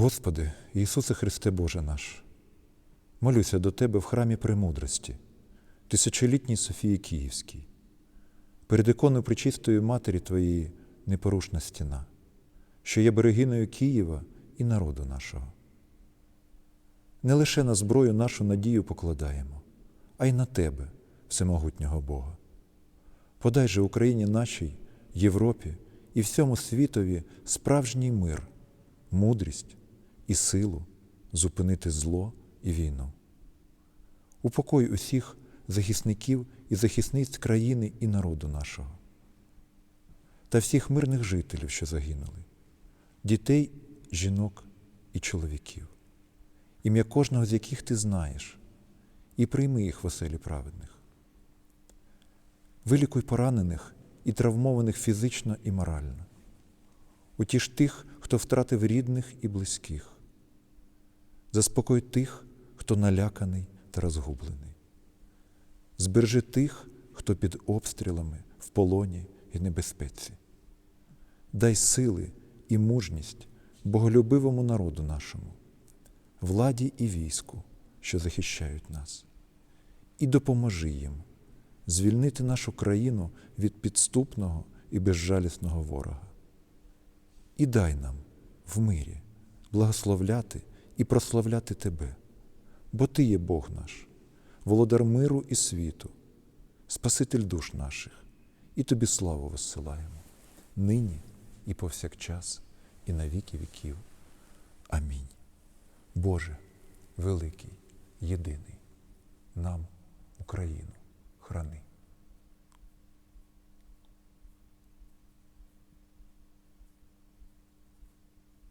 Господи, Ісусе Христе Боже наш, молюся до Тебе в храмі премудрості, тисячолітній Софії Київській, перед іконою Пречистої Матері Твоєї непорушна стіна, що є берегиною Києва і народу нашого. Не лише на зброю нашу надію покладаємо, а й на Тебе, всемогутнього Бога. Подай же Україні нашій, Європі і всьому світові справжній мир, мудрість і силу зупинити зло і війну. Упокой усіх захисників і захисниць країни і народу нашого, та всіх мирних жителів, що загинули, дітей, жінок і чоловіків, ім'я кожного з яких ти знаєш, і прийми їх в оселі праведних. Вилікуй поранених і травмованих фізично і морально. Утіш тих, хто втратив рідних і близьких. Заспокой тих, хто наляканий та розгублений. Збережи тих, хто під обстрілами, в полоні і небезпеці. Дай сили і мужність боголюбивому народу нашому, владі і війську, що захищають нас, і допоможи їм звільнити нашу країну від підступного і безжалісного ворога. І дай нам в мирі благословляти і прославляти Тебе, бо Ти є Бог наш, володар миру і світу, Спаситель душ наших, і Тобі славу висилаємо, нині і повсякчас, і на віки віків. Амінь. Боже, великий, єдиний, нам Україну храни.